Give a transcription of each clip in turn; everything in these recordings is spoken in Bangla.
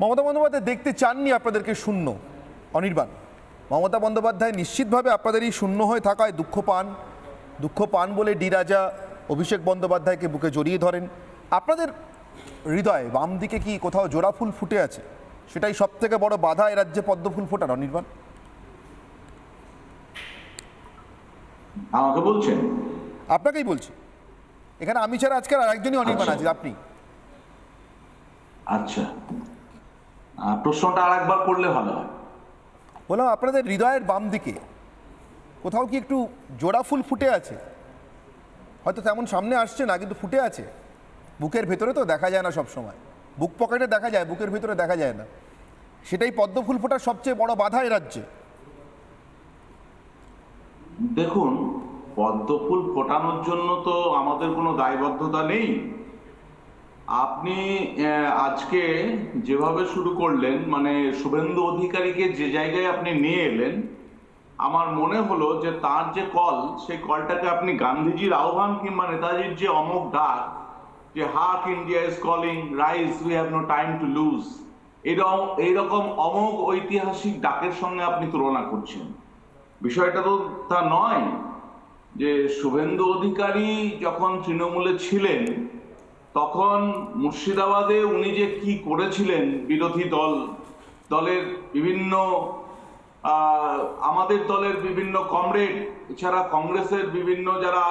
মমতা বন্দ্যোপাধ্যায় দেখতে চাননি আপনাদেরকে শূন্য অনির্বাণ। মমতা বন্দ্যোপাধ্যায় নিশ্চিতভাবে আপনাদের এই শূন্য হয়ে থাকায় দুঃখ পান। দুঃখ পান বলে ডি রাজা অভিষেক বন্দ্যোপাধ্যায়কে বুকে জড়িয়ে ধরেন। আপনাদের হৃদয়ে বাম দিকে কি কোথাও জোড়া ফুল ফুটে আছে? সেটাই সব থেকে বড় বাধা এ রাজ্যে পদ্ম ফুল ফোটার অনির্বাণ। আমাকে বলছেন? আপনাকেই বলছি। এখানে আমি ছাড়া আজকে আর একজনই অনির্বাণ আচ্ছা। আছে আপনি। আচ্ছা। প্রশ্নটা আর একবার করলে ভালো হয়। বললাম আপনাদের হৃদয়ের বাম দিকে কোথাও কি একটু জোড়া ফুল ফুটে আছে? হয়তো তেমন সামনে আসছে না কিন্তু ফুটে আছে। বুকের ভেতরে তো দেখা যায় না সব সময় বুক পকেটে দেখা যায় বুকের ভেতরে দেখা যায় না। সেটাই পদ্ম ফুল ফোটার সবচেয়ে বড় বাধা এ রাজ্যে। দেখুন পদ্ম ফুল ফোটানোর জন্য তো আমাদের কোনো দায়বদ্ধতা নেই। আপনি আজকে যেভাবে শুরু করলেন মানে শুভেন্দু অধিকারীকে যে জায়গায় আপনি নিয়ে এলেন, আমার মনে হলো যে তার যে কল, সেই কলটাকে আপনি গান্ধীজির আহ্বান কিংবা নেতাজির যে অমোক ডাক, যে হাক India is calling, rise, we have no time to lose এরকম এইরকম অমোঘ ঐতিহাসিক ডাকের সঙ্গে আপনি তুলনা করছেন। বিষয়টা তো তা নয় যে শুভেন্দু অধিকারী যখন তৃণমূলে ছিলেন তখন মুর্শিদাবাদে উনি যে কি করেছিলেন বিরোধী দল, দলের বিভিন্ন আমাদের দলের বিভিন্ন কমরেড, এছাড়া কংগ্রেসের বিভিন্ন যারা,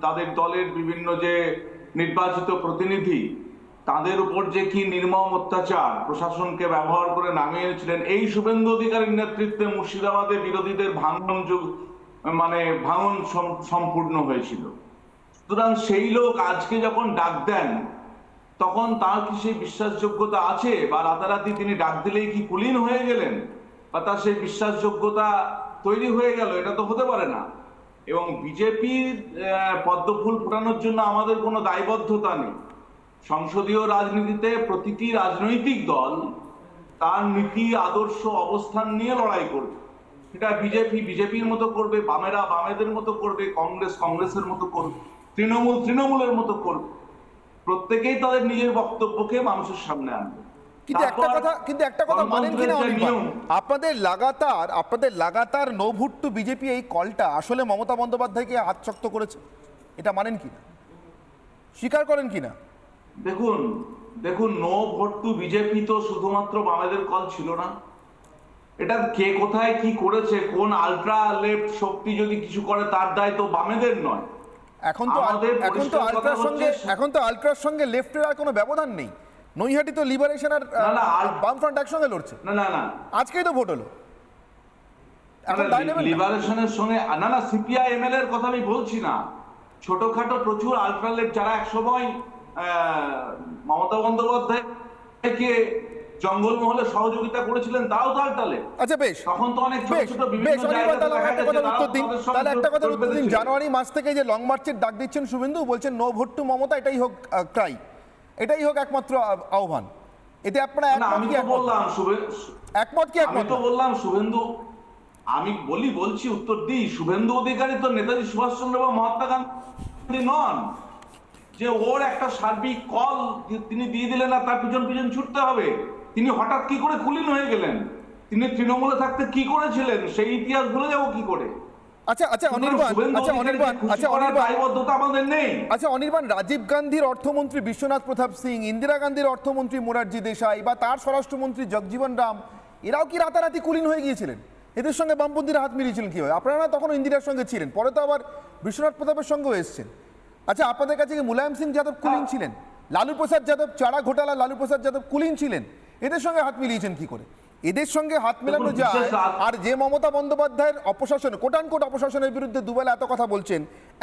তাদের দলের বিভিন্ন যে নির্বাচিত প্রতিনিধি, তাদের উপর যে কি নির্মম অত্যাচার প্রশাসনকে ব্যবহার করে নামিয়ে এনেছিলেন এই শুভেন্দু অধিকারীর নেতৃত্বে মুর্শিদাবাদে বিরোধীদের ভাঙন যুগ মানে ভাঙন সম- সম্পূর্ণ হয়েছিল। সুতরাং সেই লোক আজকে যখন ডাক দেন, তখন তার কি সেই বিশ্বাসযোগ্যতা আছে? বা রাতারাতি তিনি ডাক দিলেই কি কুলীন হয়ে গেলেন? বা তার সেই বিশ্বাসযোগ্যতা তৈরি হয়ে গেল? এটা তো হতে পারে না। এবং বিজেপির পদ্মফুল ফোটানোর জন্য আমাদের কোনো দায়বদ্ধতা নেই। সংসদীয় রাজনীতিতে প্রতিটি রাজনৈতিক দল তার নীতি, আদর্শ, অবস্থান নিয়ে লড়াই করবে। সেটা বিজেপি, বিজেপির মতো করবে, বামেরা বামেদের মতো করবে, কংগ্রেস, কংগ্রেসের মতো করবে। তৃণমূল তৃণমূলের মতো করবে। প্রত্যেকেই তাদের নিজের বক্তব্যকে মানুষের সামনে আনবে। কিন্তু একটা কথা কিন্তু একটা কথা মানেন কিনা আপনাদের লাগাতার আপনাদের লাগাতার বিজেপি এই কলটা আসলে মমতা বন্দ্যোপাধ্যায়কে করেছে। এটা মানেন কিনা? স্বীকার করেন কিনা? দেখুন দেখুন নো ভোট টু বিজেপি তো শুধুমাত্র বামেদের কল ছিল না। এটা কে কোথায় কি করেছে কোন আলট্রা লেফট শক্তি যদি কিছু করে তার দায় তো বামেদের নয়। এখন তো এখন তো আলট্রার সঙ্গে এখন তো আলট্রার সঙ্গে লেফটের আর কোনো ব্যবধান নেই। নৈহাটি তো লিবারেশন আর বামফ্রন্ট একসঙ্গে লড়ছে। না না না। আজকেই তো ভোট হলো? লিবারেশনের সঙ্গে না না সিপিআই এমএল এর কথা আমি বলছি না। ছোটখাটো প্রচুর আলট্রালেট যারা একসময় মমতা বন্দ্যোপাধ্যায়কে জঙ্গলমহলে সহযোগিতা করেছিলেন তাও তো আলট্রালেট আচ্ছা বেশ। তখন তো অনেক ছোট ছোট বিভিন্ন তাহলে একটা কথার উত্তর দিন। তাহলে একটা কথার উত্তর দিন। জানুয়ারি মাস থেকে যে লং মার্চের ডাক দিচ্ছেন শুভেন্দু বলছেন নো ভোট টু মমতা এটাই হোক ক্রাই। এটাই হোক একমাত্র আহ্বান। এতে আপনারা একমত আমি কি একমত? বললাম একমত কি আমি একমত? তো বললাম শুভেন্দু আমি বলি বলছি উত্তর দিই। শুভেন্দু অধিকারী তো নেতাজি সুভাষচন্দ্র বা মহাত্মা গান্ধী নন। যে ওর একটা সার্বিক কল তিনি দিয়ে দিলেন আর তার পিছন পিছন ছুটতে হবে। তিনি হঠাৎ কি করে কুলীন হয়ে গেলেন? তিনি তৃণমূলে থাকতে কি করেছিলেন? সেই ইতিহাস ভুলে যাব কি করে? আচ্ছা আচ্ছা অনির্বাণ আচ্ছা অনির্বাণ আচ্ছা অনির্বাণ। আমাদের নেই। আচ্ছা অনির্বাণ রাজীব গান্ধীর অর্থমন্ত্রী বিশ্বনাথ প্রতাপ সিং ইন্দিরা গান্ধীর অর্থমন্ত্রী মোরারজি দেশাই বা তার স্বরাষ্ট্রমন্ত্রী জগজীবন রাম এরাও কি রাতারাতি কুলীন হয়ে গিয়েছিলেন? এদের সঙ্গে বামপন্থীরা হাত মিলিয়েছিলেন কীভাবে? আপনারা তখন ইন্দিরার সঙ্গে ছিলেন পরে তো আবার বিশ্বনাথ প্রতাপের সঙ্গেও এসছেন। আচ্ছা আপনাদের কাছে কি মুলায়ম সিং যাদব কুলীন ছিলেন? লালু প্রসাদ যাদব চারা ঘোটালা লালু প্রসাদ যাদব কুলীন ছিলেন? এদের সঙ্গে হাত মিলিয়েছেন কি করে? এদের সঙ্গে হাত মেলানো যায় আর যে মমতা বন্দ্যোপাধ্যায়ের অপশাসন কোটানকোট অপশাসনের বিরুদ্ধে দুবেলা এত কথা বলছেন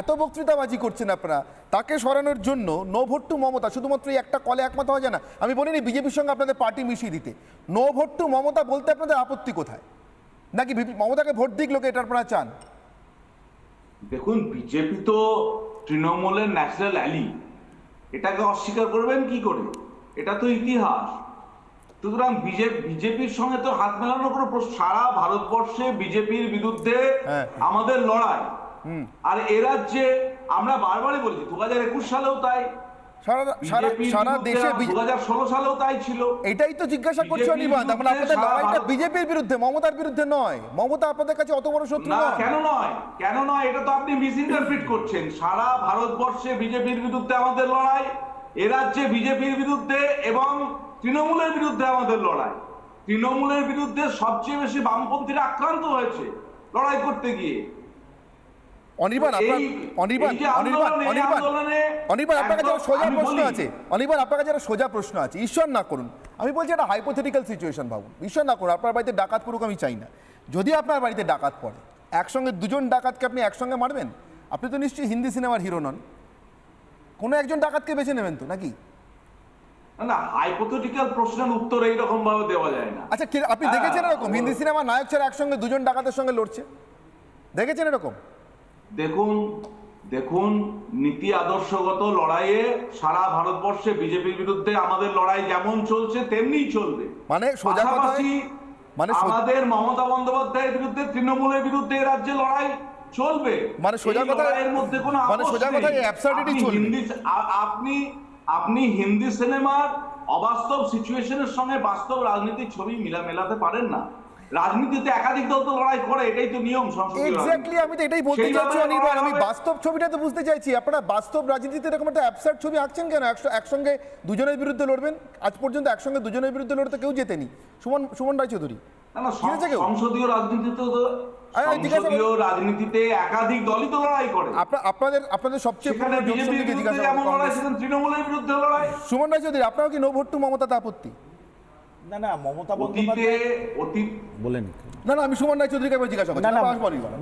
এত বক্তৃতাবাজি করছেন আপনারা তাকে সরানোর জন্য নো ভোট টু মমতা শুধুমাত্র এই একটা কলে একমত হওয়া যায় না আমি বলিনি বিজেপির সঙ্গে আপনাদের পার্টি মিশিয়ে দিতে নো ভোট টু মমতা বলতে আপনাদের আপত্তি কোথায়? নাকি মমতাকে ভোট দিক লোকে এটা আপনারা চান? দেখুন বিজেপি তো তৃণমূলের ন্যাশনাল অ্যালি এটাকে অস্বীকার করবেন কি করে? এটা তো ইতিহাস। সুতরাং বিজেপির সঙ্গে তো হাত মেলানোর কোনো সারা ভারতবর্ষে বিজেপির বিরুদ্ধে হ্যাঁ। আমাদের লড়াই। আর এ রাজ্যে আমরা বারবারই বলছি দু হাজার একুশ সালেও তাই। সারা দেশে সালেও ছিল। এটাই তো জিজ্ঞাসা করছি আপনাদের লড়াইটা বিজেপির বিরুদ্ধে মমতার বিরুদ্ধে নয়। মমতা আপনাদের কাছে অত বড় শত্রু না কেন নয়? কেন নয়? এটা তো আপনি মিস ইন্টারপ্রিট করছেন। সারা ভারতবর্ষে বিজেপির বিরুদ্ধে আমাদের লড়াই। এ রাজ্যে বিজেপির বিরুদ্ধে এবং তৃণমূলের বিরুদ্ধে আমাদের লড়াই। তৃণমূলের বিরুদ্ধে সবচেয়ে বেশি বামপন্থীরা আক্রান্ত হয়েছে লড়াই করতে গিয়ে। অনির্বাণ আপনার অনির্বাণ অনির্বাণ অনির্বাণ অনির্বাণ আপনার কাছে সোজা প্রশ্ন আছে। অনির্বাণ আপনার কাছে সোজা প্রশ্ন আছে। ঈশ্বর না করুন। আমি বলছি একটা হাইপোথেটিক্যাল সিচুয়েশন ভাবুন। ঈশ্বর না করুন আপনার বাড়িতে ডাকাত পড়ুক আমি চাই না। যদি আপনার বাড়িতে ডাকাত পড়ে একসঙ্গে দুজন ডাকাতকে আপনি একসঙ্গে মারবেন? আপনি তো নিশ্চয়ই হিন্দি সিনেমার হিরো নন। কোনো একজন ডাকাতকে বেছে নেবেন তো নাকি? না, হাইপোথেটিক্যাল প্রশ্নের উত্তর এইরকম ভাবে দেওয়া যায় না। আচ্ছা আপনি হ্যাঁ, দেখেছেন এরকম? হিন্দি সিনেমা নায়ক ছাড়া একসঙ্গে দুজন ডাকাতের সঙ্গে লড়ছে? দেখেছেন এরকম? দেখুন দেখুন নীতি আদর্শগত লড়াইয়ে সারা ভারতবর্ষে বিজেপির বিরুদ্ধে আমাদের লড়াই যেমন চলছে তেমনিই চলবে। মানে সোজা পাশাপাশি মানে আমাদের মমতা বন্দ্যোপাধ্যায়ের বিরুদ্ধে তৃণমূলের বিরুদ্ধে রাজ্যে লড়াই চলবে। মানে সোজা কথায়- লড়াইয়ের মধ্যে কোনো মানে সোজা absurdity আপনি চলবে। হিন্দি আপনি আপনি হিন্দি সিনেমার অবাস্তব সিচুয়েশনের সঙ্গে বাস্তব ছবি মিলা মেলাতে পারেন না। রাজনীতিতে একাধিক দল তো লড়াই করে এটাই তো নিয়ম এক্স্যাক্টলি আমি তো এটাই বলতে চাইছি অনির্বাণ আমি বাস্তব ছবিটা তো বুঝতে চাইছি। আপনারা বাস্তব রাজনীতিতে এরকম একটা ছবি আঁকছেন কেন? একসঙ্গে দুজনের বিরুদ্ধে লড়বেন? আজ পর্যন্ত একসঙ্গে দুজনের বিরুদ্ধে লড়তে কেউ জেতেনি। সুমন সুমন রায়চৌধুরী। না? সংসদীয় রাজনীতিতে তো আরে, আমি জিজ্ঞাসা করি- সংসদীয় রাজনীতিতে একাধিক দলই তো লড়াই করে। আপনাদের আপনাদের সবচেয়ে তৃণমূলের বিরুদ্ধে লড়াই। সুমন আপনারও কি নো ভোট টু মমতাতে আপত্তি না না মমতা বন্দ্যোপাধ্যায় অতীত বলেন। না না আমি সুমন একবার জিজ্ঞাসা করছি।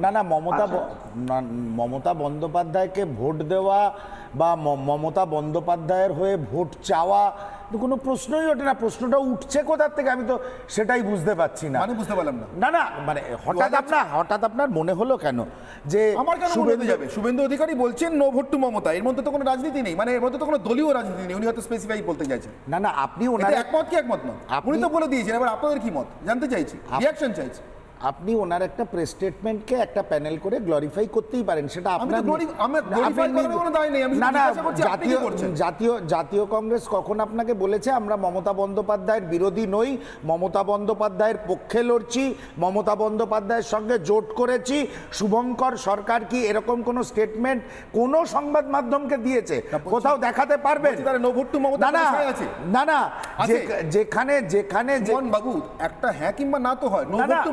না না মমতা আচ্ছা। না- মমতা বন্দ্যোপাধ্যায়কে ভোট দেওয়া বা মমতা বন্দ্যোপাধ্যায়ের হয়ে ভোট চাওয়া কোনো প্রশ্নই ওঠে না প্রশ্নটা উঠছে কোথার থেকে আমি তো সেটাই বুঝতে পারছি না। মানে বুঝতে পারলাম না। না না মানে হঠাৎ আপনার হঠাৎ আপনার মনে হলো কেন যে আমার কেন শুভেন্দু- যাবে? শুভেন্দু অধিকারী বলছেন নো ভোট টু মমতা এর মধ্যে তো কোনো রাজনীতি নেই মানে এর মধ্যে তো কোনো দলীয় রাজনীতি নেই উনি হয়তো স্পেসিফাই বলতে চাইছেন। না না আপনি ওনার একমত কি একমত নয়? আপনি- উনি তো বলে দিয়েছেন এবার আপনাদের কি মত? জানতে চাইছি রিয়াকশন চাইছি। আপনি ওনার একটা প্রেস স্টেটমেন্টকে একটা প্যানেল করে গ্লোরিফাই করতেই পারেন সেটা আপনার না না জাতীয় জাতীয় জাতীয় কংগ্রেস কখন আপনাকে বলেছে আমরা মমতা বন্দ্যোপাধ্যায়ের বিরোধী নই মমতা বন্দ্যোপাধ্যায়ের পক্ষে লড়ছি মমতা বন্দ্যোপাধ্যায়ের সঙ্গে জোট করেছি শুভঙ্কর সরকার কি এরকম কোনো স্টেটমেন্ট কোন সংবাদ মাধ্যমকে দিয়েছে? কোথাও দেখাতে পারবেন? to না না। না না যেখানে যেখানে বাবু একটা হ্যাঁ কিংবা না তো হয়।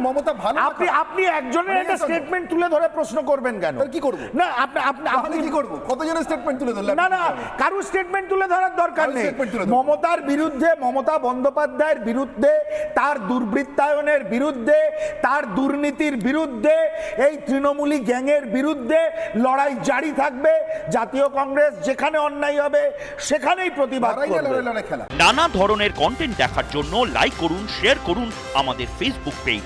মমতা ভালো আপনি আপনি একজনের একটা স্টেটমেন্ট তুলে ধরে প্রশ্ন করবেন কেন? কি করব? না আপনি আপনি আপনি কি করব? কতজনের স্টেটমেন্ট তুলে ধরলেন না না কারুর স্টেটমেন্ট তুলে ধরার দরকার নেই। তুলে মমতার বিরুদ্ধে মমতা বন্দ্যোপাধ্যায়ের বিরুদ্ধে তার দুর্বৃত্তায়নের বিরুদ্ধে তার দুর্নীতির বিরুদ্ধে এই তৃণমূলী গ্যাংয়ের বিরুদ্ধে লড়াই জারি থাকবে। জাতীয় কংগ্রেস যেখানে অন্যায় হবে সেখানেই প্রতিবাদ নানা ধরনের কন্টেন্ট দেখার জন্য লাইক করুন শেয়ার করুন আমাদের ফেসবুক পেজ